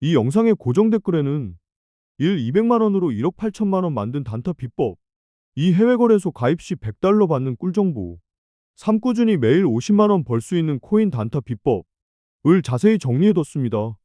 이 영상의 고정 댓글에는 1 200만원으로 1억 8천만원 만든 단타 비법, 이 해외거래소 가입 시 100달러 받는 꿀정보, 3 꾸준히 매일 50만원 벌 수 있는 코인 단타 비법 을 자세히 정리해뒀습니다.